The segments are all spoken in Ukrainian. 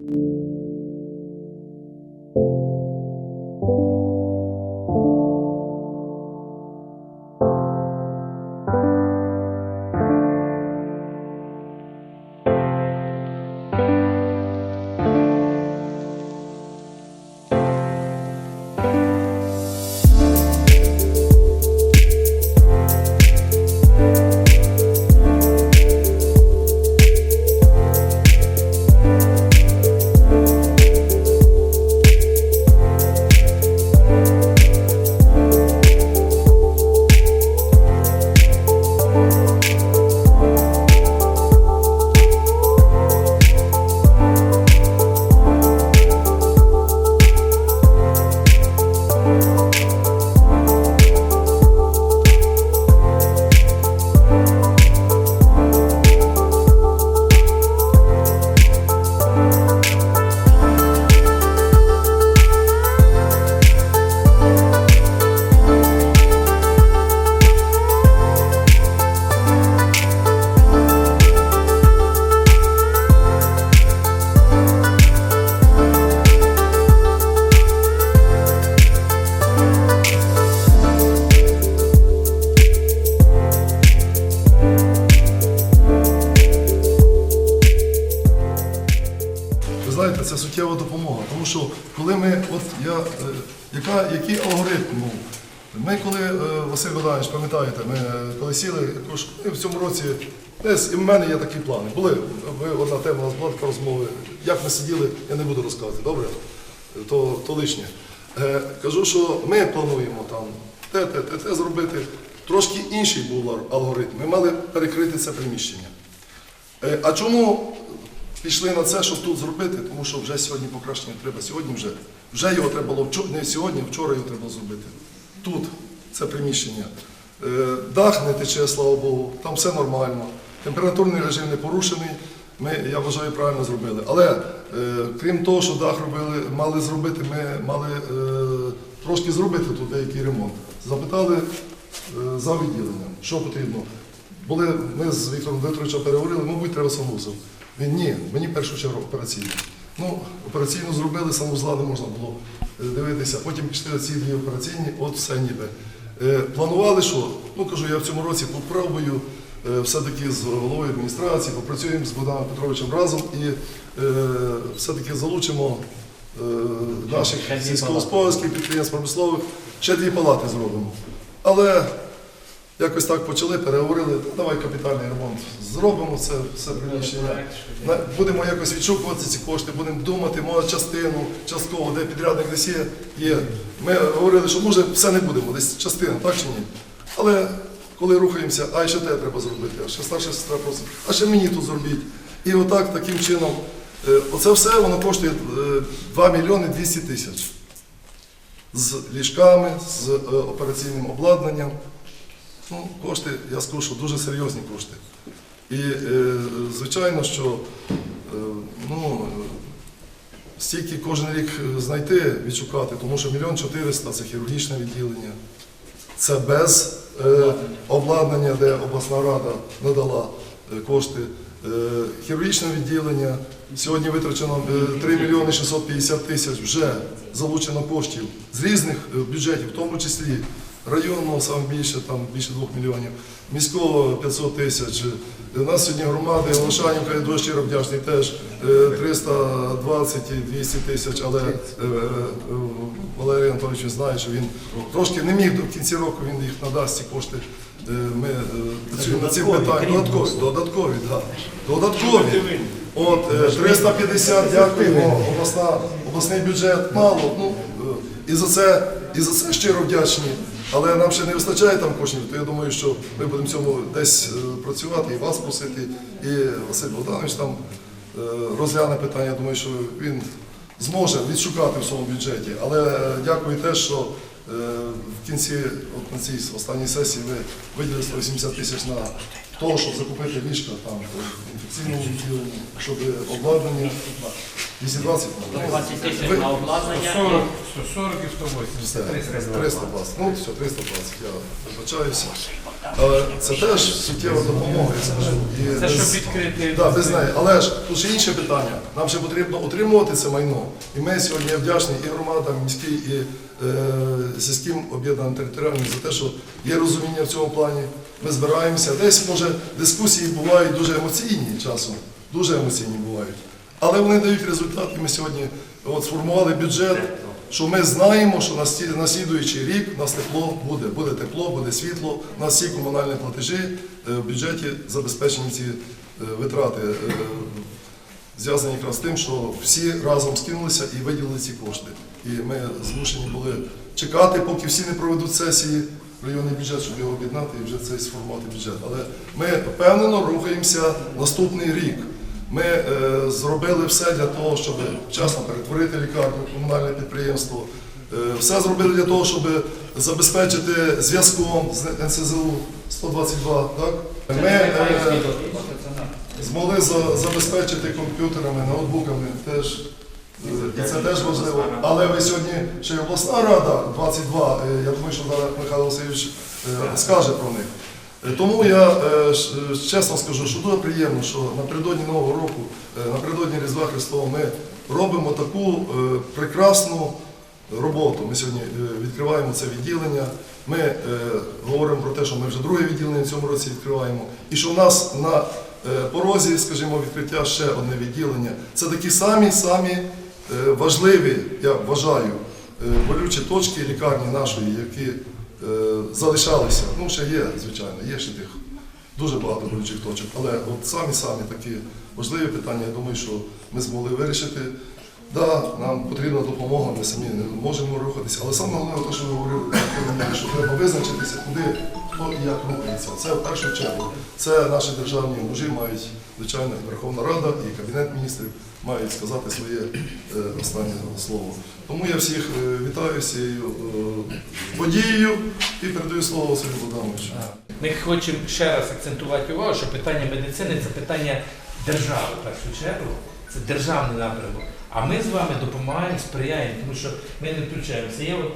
Ви був? Ми коли, е, Василь Богданович, пам'ятаєте, ми е, коли сіли, в цьому році, і в мене є такі плани. Були, ви одна тема, у нас була така розмова. Як ми сиділи, я не буду розказувати, добре? То, то лишнє. Е, кажу, що ми плануємо там те, те, те, те зробити. Трошки інший був алгоритм. Ми мали перекрити це приміщення. Е, А чому пішли на це, щоб тут зробити? Тому що вже сьогодні покращення треба. Сьогодні вже. Вже його треба було не сьогодні, а вчора його треба зробити. Тут це приміщення. Е, Дах не тече, слава Богу, там все нормально. Температурний режим не порушений. Ми, я вважаю, правильно зробили. Але е, крім того, що дах робили, мали зробити, ми мали е, трошки зробити тут деякий ремонт. Запитали за відділенням, що потрібно. Були, ми з Віктором Дмитровичем переговорили, мабуть, треба санузел. Він ні, мені в першу чергу операційну. Ну, операційну зробили, санузла не можна було е, дивитися. Потім пішли ці дві операційні, от все ніби. Е, Планували, що? Ну кажу, я в цьому році попробую е, все-таки з головою адміністрації, попрацюємо з Богданом Петровичем разом і все-таки залучимо наших сільськогосподарських підприємств промислових, ще дві палати зробимо. Але якось так почали, переговорили, давай капітальний ремонт зробимо це все приміщення. Будемо якось відшукувати ці кошти, будемо думати, може частину, частково, де підрядник десь є, є. Ми говорили, що може все не будемо, десь частина, так чи ні? Але коли рухаємося, а ще те треба зробити, а ще старша сестра просить, а ще мені тут зробіть. І отак, таким чином, е, оце все воно коштує е, 2 мільйони 200 тисяч. З ліжками, з е, операційним обладнанням. Ну, кошти, я скажу, що дуже серйозні кошти. І е, звичайно, що е, ну, е, стільки кожен рік знайти, відшукати, тому що мільйон чотириста це хірургічне відділення. Це без е, обладнання, де обласна рада надала е, кошти. Е, хірургічне відділення. Сьогодні витрачено е, 3 мільйони 650 тисяч, вже залучено коштів з різних е, бюджетів, в тому числі районного саме більше, там більше 2 мільйонів, міського 500 тисяч. У нас сьогодні громади Олешанівка, я дуже щиро вдячний, теж е, 320 і 200 тисяч, але е, е, Валерій Анатолійович знає, що він трошки не міг до кінці року, він їх надасть ці кошти. Е, Ми е, працюємо над цим питанням. Додаткові, додаткові, так. Додаткові. От е, 350, дякуємо, обласна, обласний бюджет мало. Ну, е, і за це, і за це щиро вдячні. Але нам ще не вистачає там коштів, то я думаю, що ми будемо цьому десь е, працювати і вас просити, і Василь Богданович там е, розгляне питання. Я думаю, що він зможе відшукати в своєму бюджеті. Але е, дякую теж, що в кінці, от на цій останній сесії ви виділили 180 тисяч на того, щоб закупити ліжка там в інфекційному відділенні, щоб обладнання 220? 20 тисяч на обладнання. 140, 140 і 180. Все, 320. 320. Ну, все, 320, я вибачаюся. Але це теж суттєва допомога, я скажу. І Це без- щоб відкрити. Да, без неї. Але ж тут ще інше питання. Нам ще потрібно утримувати це майно. І ми сьогодні вдячні і громадам, міській, і е, сільським об'єднаним територіальним за те, що є розуміння в цьому плані. Ми збираємося. Десь, може, дискусії бувають дуже емоційні часом, дуже емоційні бувають. Але вони дають результат, і ми сьогодні от, сформували бюджет, що ми знаємо, що на сті- рік у нас тепло буде. Буде тепло, буде світло, у нас всі комунальні платежі е, в бюджеті забезпечені ці е, витрати. е, Зв'язані якраз з тим, що всі разом скинулися і виділили ці кошти. І ми змушені були чекати, поки всі не проведуть сесії районний бюджет, щоб його об'єднати і вже цей сформувати бюджет. Але ми впевнено рухаємося наступний рік. Ми е, зробили все для того, щоб вчасно перетворити лікарню, комунальне підприємство. Е, все зробили для того, щоб забезпечити зв'язком з НСЗУ 122. Так? Ми е, змогли за- забезпечити комп'ютерами, ноутбуками теж. Е, І це теж важливо. Але ви сьогодні ще й обласна рада 22, е, я думаю, що зараз Михайло Васильович е, скаже про них. Е, Тому я е, е, чесно скажу, що дуже приємно, що напередодні Нового року, е, напередодні Різдва Христового ми робимо таку е, прекрасну роботу. Ми сьогодні е, відкриваємо це відділення. Ми е, говоримо про те, що ми вже друге відділення в цьому році відкриваємо. І що в нас на е, порозі, скажімо, відкриття ще одне відділення. Це такі самі самі е, важливі, я вважаю, е, болючі точки лікарні нашої, які е, залишалися. Ну, ще є, звичайно, є ще тих дуже багато болючих точок. Але от самі-самі такі важливі питання, я думаю, що ми змогли вирішити. Да, нам потрібна допомога, ми самі не можемо рухатися. Але саме головне, те, що ви говорили, що треба визначитися, куди хто і як рухається. Це в першу чергу. Це наші державні мужі мають, звичайно, Верховна Рада і Кабінет міністрів мають сказати своє е, останнє слово. Тому я всіх е, вітаю з цією е, подією і передаю слово Василю Богдановичу. Ми хочемо ще раз акцентувати увагу, що питання медицини це питання держави в першу чергу. Це державний напрямок. А ми з вами допомагаємо, сприяємо, тому що ми не включаємося. Є от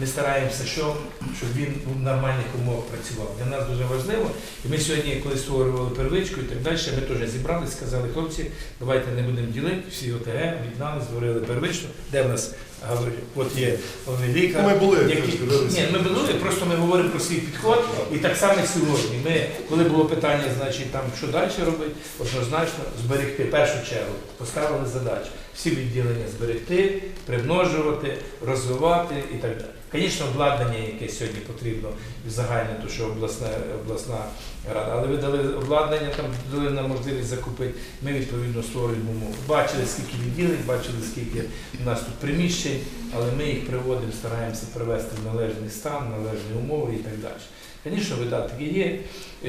ми стараємося, що, щоб він в нормальних умовах працював. Для нас дуже важливо. І ми сьогодні, коли створювали первичку і так далі, ми теж зібралися, сказали, хлопці, давайте не будемо ділити, всі ОТГ об'єднали, створили первичку, Де в нас говорять, от є головний лікар. Ми були, які... Ні, ми були, просто ми говоримо про свій підход. І так само сьогодні. Ми, коли було питання, значить, там що далі робити, однозначно зберегти першу чергу, поставили задачу. Всі відділення зберегти, примножувати, розвивати і так далі. Звісно, обладнання, яке сьогодні потрібно загальне, то що обласна, обласна рада, але ви дали обладнання, там дали нам можливість закупити. Ми відповідно створюємо умови. Бачили, скільки відділень, бачили, скільки у нас тут приміщень, але ми їх приводимо, стараємося привести в належний стан, належні умови і так далі. Звісно, видатки є.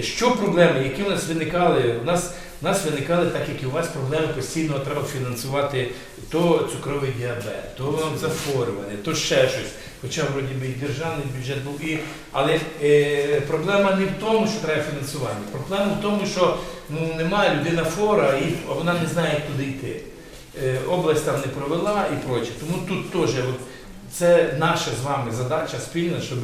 Що проблеми, які у нас виникали? У нас, у нас виникали, так як і у вас, проблеми постійно треба фінансувати то цукровий діабет, то захворювання, то ще щось. Хоча вроді би і державний бюджет був і. Але е, проблема не в тому, що треба фінансування. Проблема в тому, що ну, немає людина фора і вона не знає, як туди йти. Е, область там не провела і проче. Тому тут теж це наша з вами задача спільна, щоб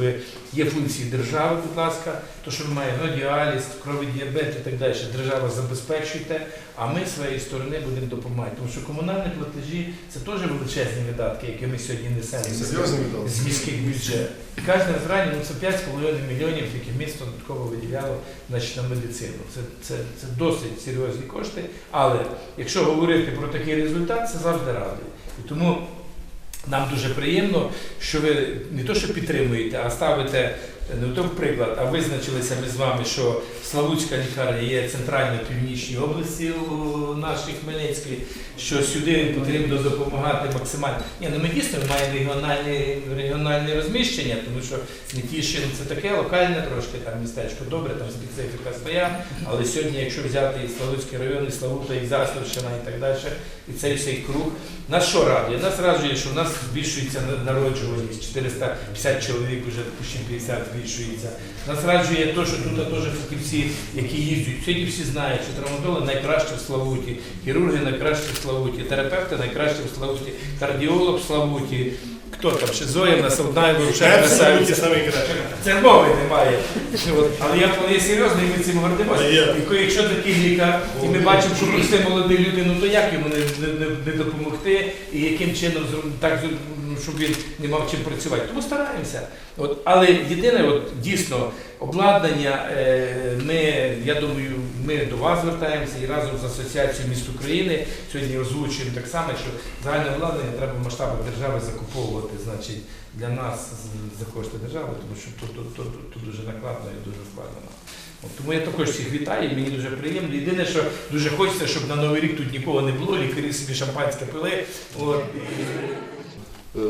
є функції держави, будь ласка, то що ми маємо ну, діаліз, кровий діабет і так далі. Держава забезпечуйте, а ми з своєї сторони будемо допомагати. Тому що комунальні платежі це теж величезні видатки, які ми сьогодні несемо з міських бюджетів. І Кожне зрання ну, це 5,5 мільйонів, які місто додатково виділяло значить, на медицину. Це, це, це досить серйозні кошти. Але якщо говорити про такий результат, це завжди радує. І тому нам дуже приємно, що ви не то, що підтримуєте, а ставите не то в приклад, а визначилися ми з вами, що Славутська лікарня є центральною північній області нашій Хмельницькій, що сюди потрібно допомагати максимально. Ні, ну ми дійсно маємо регіональне, розміщення, тому що Снітішин це таке локальне трошки, там містечко добре, там специфіка своя, але сьогодні, якщо взяти і Славутський район, і Славута, і Заславщина, і так далі, і цей всей круг, нас що радує? Нас радує, що в нас збільшується на- народжуваність 450 чоловік, вже почти 50 збільшується. Нас раджує те, що тут теж фахівці, які їздять. Сьогодні всі знають, що травматологи найкращі в Славуті, хірурги найкращі в Славуті, терапевти найкращі в Славуті, кардіолог в Славуті. Хто там? ще Зоя одна вже красавиця. Це мови немає. От. Але я коли є серйозний, ми цим гордимося. І якщо такий лікар, і ми бачимо, що простий молодий люди, ну то як йому не, не, не, допомогти і яким чином так, зроб- ну, щоб він не мав чим працювати. Тому стараємося. От, але єдине, от, дійсно, обладнання, е, ми, я думаю, ми до вас звертаємося і разом з Асоціацією міст України сьогодні озвучуємо так само, що загальне обладнання треба в масштабах держави закуповувати значить, для нас за кошти держави, тому що тут, тут, тут, тут дуже накладно і дуже складно. Тому я також всіх вітаю, мені дуже приємно. Єдине, що дуже хочеться, щоб на Новий рік тут нікого не було, лікарі собі шампанське пили. От,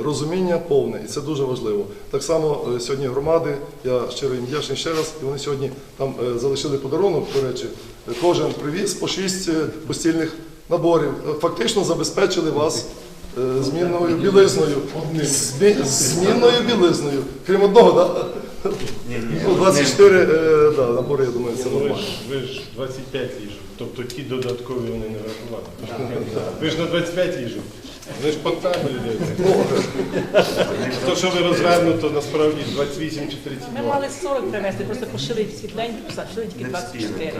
Розуміння повне, і це дуже важливо. Так само е, сьогодні громади, я щиро їм вдячний ще раз, і вони сьогодні там е, залишили подарунок, до речі, Е, кожен привіз по шість е, постільних наборів. Е, Фактично забезпечили вас е, змінною білизною. Змінною білизною. Крім одного, да? Ну, 24 е, да, набори, я думаю, це ну ви нормально. ж, ви ж 25 ліжок, тобто ті додаткові вони не врахували. Ви ж на 25 ліжок. Вони ж по табелі дивляться. То, що ви розвернуто, насправді 28 чи Ми мали 40 привезти, просто пошили світленькі, пошили тільки 24.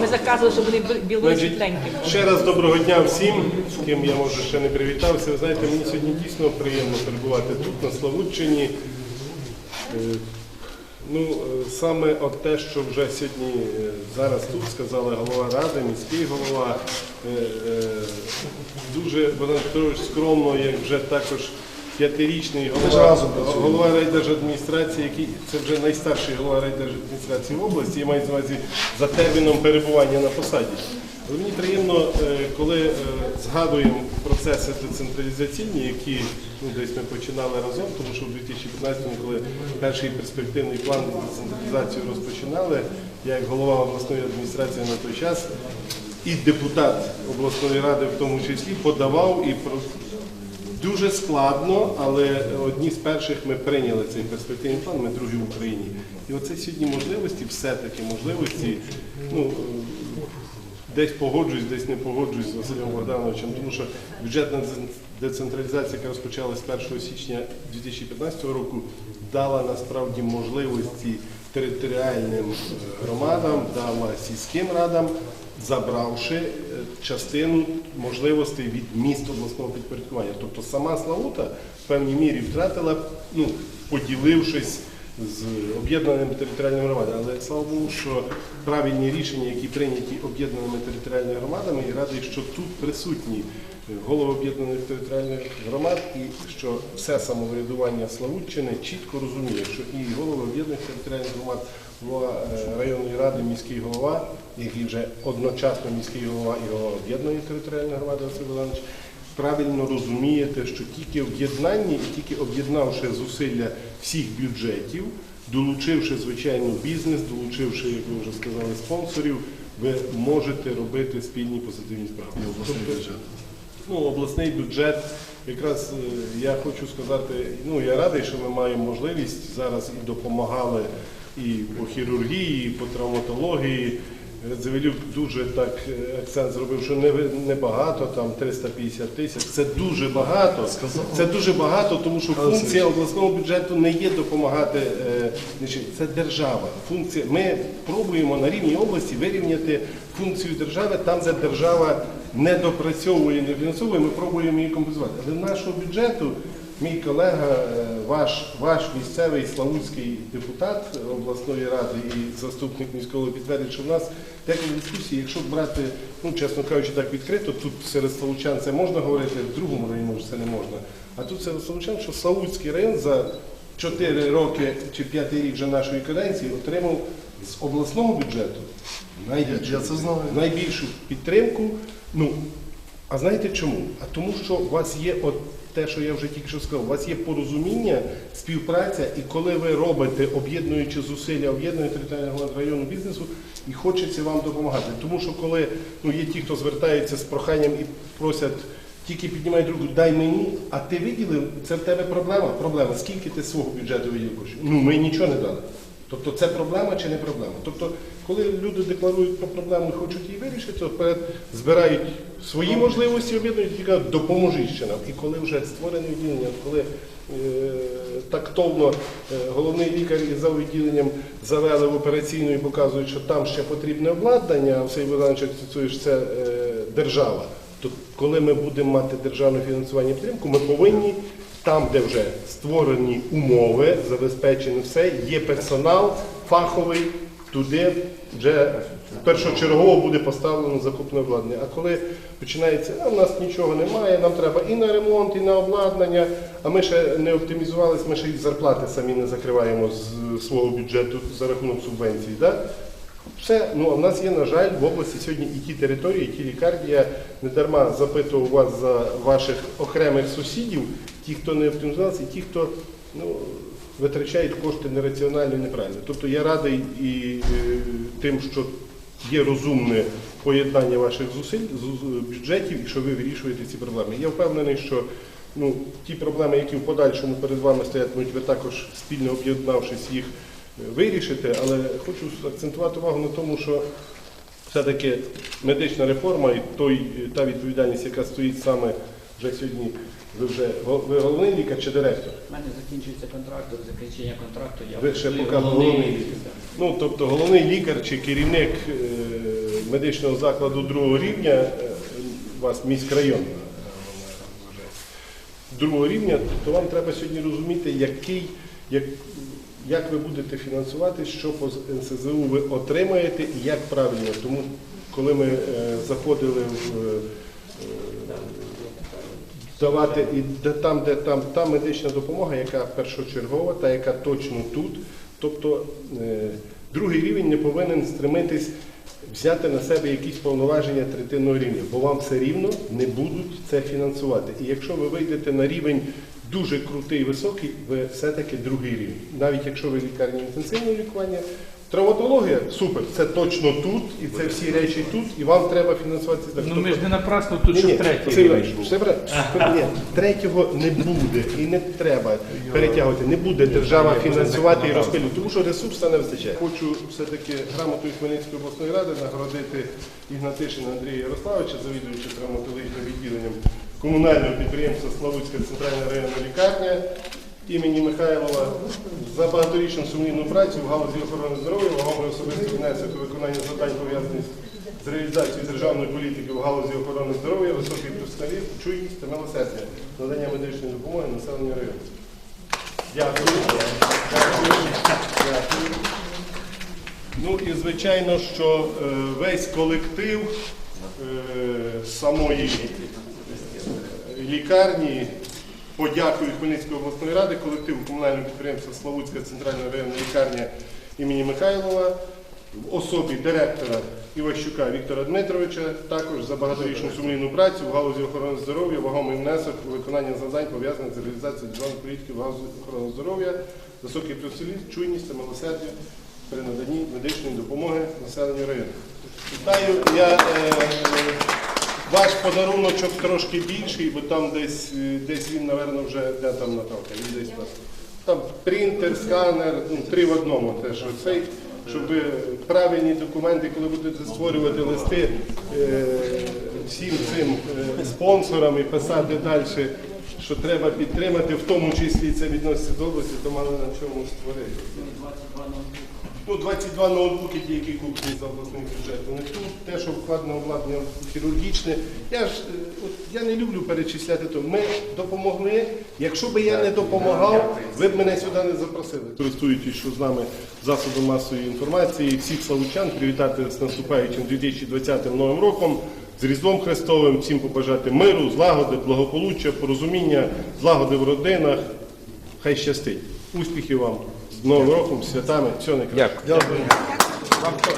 Ми заказували, щоб вони були- були світленькі. Ще раз доброго дня всім, з ким я може ще не привітався. Ви знаєте, мені сьогодні дійсно приємно перебувати тут, на Славутчині. Ну, е, саме от те, що вже сьогодні е, зараз тут сказали голова ради, міський голова, е, дуже Богдан Петрович скромно, як вже також п'ятирічний голова, голова райдержадміністрації, який це вже найстарший голова райдержадміністрації в області, я маю на увазі за терміном перебування на посаді. Але мені приємно, е, коли е, згадуємо процеси децентралізаційні, які ну, десь ми починали разом, тому що в 2015-му, коли перший перспективний план децентралізацію розпочинали, я як голова обласної адміністрації на той час і депутат обласної ради в тому числі подавав і Дуже складно, але одні з перших ми прийняли цей перспективний план, ми другі в Україні. І оце сьогодні можливості, все-таки можливості, ну, десь погоджуюсь, десь не погоджуюсь з Василем Богдановичем, тому що бюджетна децентралізація, яка розпочалась 1 січня 2015 року, дала насправді можливості територіальним е, громадам, дала сільським радам, забравши е, частину можливостей від міст обласного підпорядкування. Тобто сама Славута в певній мірі втратила, ну, поділившись з об'єднаними територіальними громадами. Але слава Богу, що правильні рішення, які прийняті об'єднаними територіальними громадами, і радий, що тут присутні голови об'єднаних територіальних громад, і що все самоврядування Славутчини чітко розуміє, що і голови об'єднаних територіальних громад, голова е, районної ради, міський голова, який вже одночасно міський голова і голова об'єднаної територіальної громади Василь Богданович, правильно розумієте, що тільки в єднанні і тільки об'єднавши зусилля всіх бюджетів, долучивши звичайно бізнес, долучивши, як ви вже сказали, спонсорів, ви можете робити спільні позитивні справи. Тобто, Ну, обласний бюджет, якраз е, я хочу сказати, ну я радий, що ми маємо можливість зараз і допомагали і по хірургії, і по травматології. Завелюк дуже так е, акцент зробив, що не багато, там 350 тисяч. Це дуже багато. Це дуже багато, тому що функція обласного бюджету не є допомагати. е, Це держава. Функція. Ми пробуємо на рівні області вирівняти функцію держави там, де держава не допрацьовує, не фінансовує, ми пробуємо її компенсувати. Але нашого бюджету Мій колега, е, ваш, ваш місцевий славутський депутат обласної ради і заступник міського підтвердить, що в нас декілька дискусій, якщо брати, ну чесно кажучи, так відкрито, тут серед славучан це можна говорити, в другому районі може це не можна. А тут серед славучан, що Славутський район за 4 роки чи 5 рік вже нашої каденції отримав з обласного бюджету найбільшу, Я це знаю. найбільшу підтримку. Ну, а знаєте чому? А тому, що у вас є от те, що я вже тільки що сказав, у вас є порозуміння, співпраця, і коли ви робите, об'єднуючи зусилля, об'єднуючи територіального громад району бізнесу, і хочеться вам допомагати. Тому що коли ну, є ті, хто звертається з проханням і просять тільки піднімають руку, дай мені, а ти виділив, це в тебе проблема? Проблема. Скільки ти свого бюджету виділив? Ну, ми нічого не дали. Тобто це проблема чи не проблема? Тобто, коли люди декларують про проблему хочуть її вирішити, то вперед збирають свої можливості, об'єднують і кажуть, допоможіть ще нам. І коли вже створене відділення, коли е, тактовно е, головний лікар із за відділенням завели в операційну і показують, що там ще потрібне обладнання, а все Богданович акцентуєш, це е, держава. То коли ми будемо мати державне фінансування підтримку, ми повинні там, де вже створені умови, забезпечено все, є персонал фаховий, туди вже першочергово буде поставлено закупне обладнання. А коли починається, а в нас нічого немає, нам треба і на ремонт, і на обладнання, а ми ще не оптимізувалися, ми ще й зарплати самі не закриваємо з свого бюджету за рахунок субвенцій. Да? Все, ну а в нас є, на жаль, в області сьогодні і ті території, і ті лікарні. Я не дарма запитував вас за ваших окремих сусідів, ті, хто не оптимізувався, і ті, хто ну, витрачають кошти нераціонально і неправильно. Тобто я радий і е, тим, що є розумне поєднання ваших зусиль, бюджетів, і що ви вирішуєте ці проблеми. Я впевнений, що ну, ті проблеми, які в подальшому перед вами стоятимуть, ви також спільно об'єднавшись їх е, вирішите, але хочу акцентувати увагу на тому, що все-таки медична реформа і той, та відповідальність, яка стоїть саме вже сьогодні, ви вже ви головний лікар чи директор? У мене закінчується контракт, до закінчення контракту я Ви ще поки головний лікар. Ну, тобто головний лікар чи керівник е, медичного закладу другого рівня, е, у вас міськрайон, е, другого рівня, то вам треба сьогодні розуміти, який, як, як ви будете фінансувати, що по НСЗУ ви отримаєте і як правильно. Тому коли ми е, заходили в е, давати і там, де там та медична допомога, яка першочергова, та яка точно тут. Тобто е, другий рівень не повинен стремитись взяти на себе якісь повноваження третинного рівня, бо вам все рівно не будуть це фінансувати. І якщо ви вийдете на рівень дуже крутий, високий, ви все-таки другий рівень. Навіть якщо ви лікарні інтенсивного лікування, травматологія супер, це точно тут, і це всі речі тут, і вам треба фінансувати. так. Ну Тобто ми ж не напрасно тут, щоб третій рівень був. Ні, третього не буде і не треба перетягувати. Не буде держава фінансувати і розпилювати, тому що ресурсу не вистачає. Хочу все-таки грамотою Хмельницької обласної ради нагородити Ігнатишина Андрія Ярославовича, завідуючи травматологічним відділенням комунального підприємства Славутська центральна районна лікарня імені Михайлова за багаторічну сумлінну працю в галузі охорони здоров'я, вагомий особистий внесок у виконання завдань пов'язаних з реалізацією державної політики в галузі охорони здоров'я, високий професіоналізм, чуйність та милосердя, надання медичної допомоги населенню району. Дякую. Дякую. Дякую. Ну і звичайно, що е, весь колектив е, самої лікарні подякую Хмельницької обласної ради, колективу комунального підприємства Славутська центральна районна лікарня імені Михайлова, в особі директора Іващука Віктора Дмитровича, також за багаторічну сумлінну працю в галузі охорони здоров'я, вагомий внесок у виконання завдань пов'язаних з реалізацією державної політики в галузі охорони здоров'я, високий професіоналізм, чуйність та милосердя при наданні медичної допомоги населенню району. Вітаю, я е, ваш подаруночок трошки більший, бо там десь, е, десь він, напевно, вже де там Наталка, він десь там. Там принтер, сканер, ну, три в одному теж оцей, щоб правильні документи, коли будете створювати листи е, всім цим е, спонсорам і писати далі, що треба підтримати, в тому числі це відноситься до області, то мали на чому створити. Ну, 22 ноутбуки, ті, які куплені за обласний бюджет. Вони тут те, що вкладено обладнання хірургічне. Я ж е, от я не люблю перечисляти то. Ми допомогли. Якщо би я не допомагав, ви б мене сюди не запросили. Користуючись, що з нами засоби масової інформації, всіх славучан привітати з наступаючим 2020 новим роком. З Різдвом Христовим всім побажати миру, злагоди, благополуччя, порозуміння, злагоди в родинах. Хай щастить. Успіхів вам з Новим роком, святами. Всього найкращого. Дякую. Дякую.